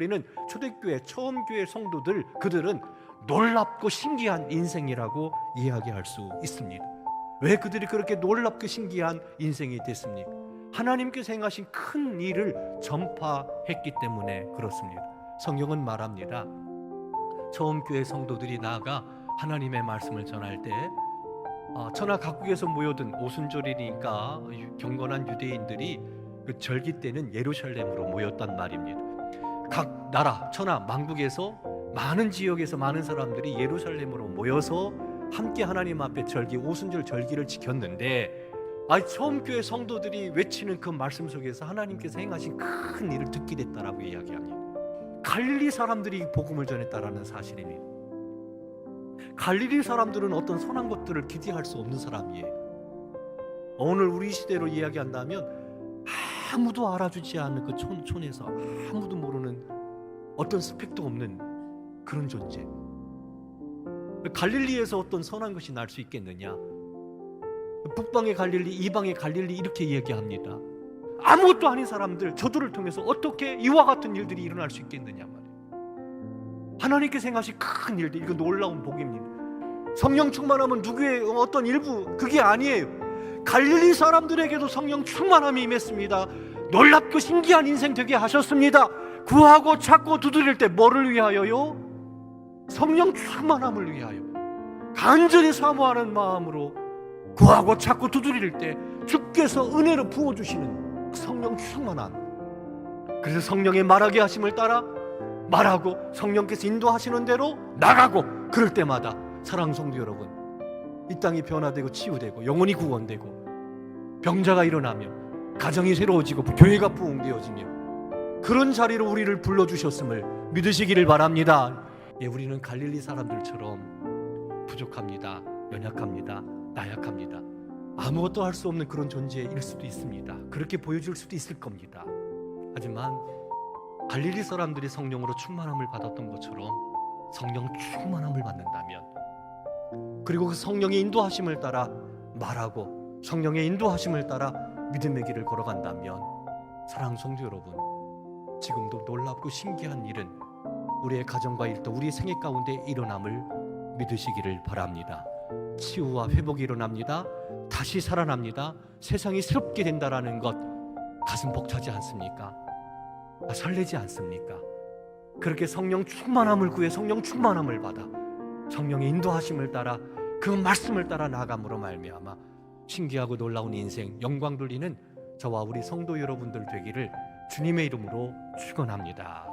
우리는 초대교회 처음 교회 성도들 그들은 놀랍고 신기한 인생이라고 이야기할 수 있습니다. 왜 그들이 그렇게 놀랍고 신기한 인생이 됐습니까? 하나님께서 행하신 큰 일을 전파했기 때문에 그렇습니다. 성경은 말합니다. 처음 교회 성도들이 나아가 하나님의 말씀을 전할 때 아, 천하 각국에서 모여든 오순절이니까 경건한 유대인들이 그 절기 때는 예루살렘으로 모였단 말입니다. 각 나라 천하 만국에서 많은 지역에서 많은 사람들이 예루살렘으로 모여서 함께 하나님 앞에 절기 오순절 절기를 지켰는데 아 처음 교회 성도들이 외치는 그 말씀 속에서 하나님께서 행하신 큰 일을 듣게 됐다라고 이야기합니다. 갈릴리 사람들이 복음을 전했다라는 사실입니다. 갈릴리 사람들은 어떤 선한 것들을 기대할 수 없는 사람이에요. 오늘 우리 시대로 이야기한다면 아무도 알아주지 않는 그 촌, 촌에서 아무도 모르는 어떤 스펙도 없는 그런 존재. 갈릴리에서 어떤 선한 것이 날 수 있겠느냐? 북방의 갈릴리, 이방의 갈릴리 이렇게 이야기합니다. 아무것도 아닌 사람들, 저들을 통해서 어떻게 이와 같은 일들이 일어날 수 있겠느냐 말이에요. 하나님께서 행하신 큰 일들, 이거 놀라운 복입니다. 성령 충만하면 누구의 어떤 일부 그게 아니에요. 갈릴리 사람들에게도 성령 충만함이 임했습니다. 놀랍고 신기한 인생 되게 하셨습니다. 구하고 찾고 두드릴 때 뭐를 위하여요? 성령 충만함을 위하여. 간절히 사모하는 마음으로 구하고 찾고 두드릴 때 주께서 은혜로 부어 주시는 성령 충만함. 그래서 성령의 말하게 하심을 따라 말하고 성령께서 인도하시는 대로 나가고 그럴 때마다 사랑 성도 여러분 이 땅이 변화되고 치유되고 영혼이 구원되고 병자가 일어나며 가정이 새로워지고 교회가 부흥되어지며 그런 자리로 우리를 불러 주셨음을 믿으시기를 바랍니다. 예, 우리는 갈릴리 사람들처럼 부족합니다 연약합니다 나약합니다. 아무것도 할 수 없는 그런 존재일 수도 있습니다. 그렇게 보여줄 수도 있을 겁니다. 하지만 갈릴리 사람들이 성령으로 충만함을 받았던 것처럼 성령 충만함을 받는다면 그리고 그 성령의 인도하심을 따라 말하고 성령의 인도하심을 따라 믿음의 길을 걸어간다면 사랑 성도 여러분 지금도 놀랍고 신기한 일은 우리의 가정과 일도 우리의 생애 가운데 일어남을 믿으시기를 바랍니다. 치유와 회복이 일어납니다. 다시 살아납니다. 세상이 새롭게 된다라는 것 가슴 벅차지 않습니까? 아, 설레지 않습니까? 그렇게 성령 충만함을 구해 성령 충만함을 받아 성령의 인도하심을 따라 그 말씀을 따라 나감으로 말미암아 신기하고 놀라운 인생 영광 돌리는 저와 우리 성도 여러분들 되기를 주님의 이름으로 축원합니다.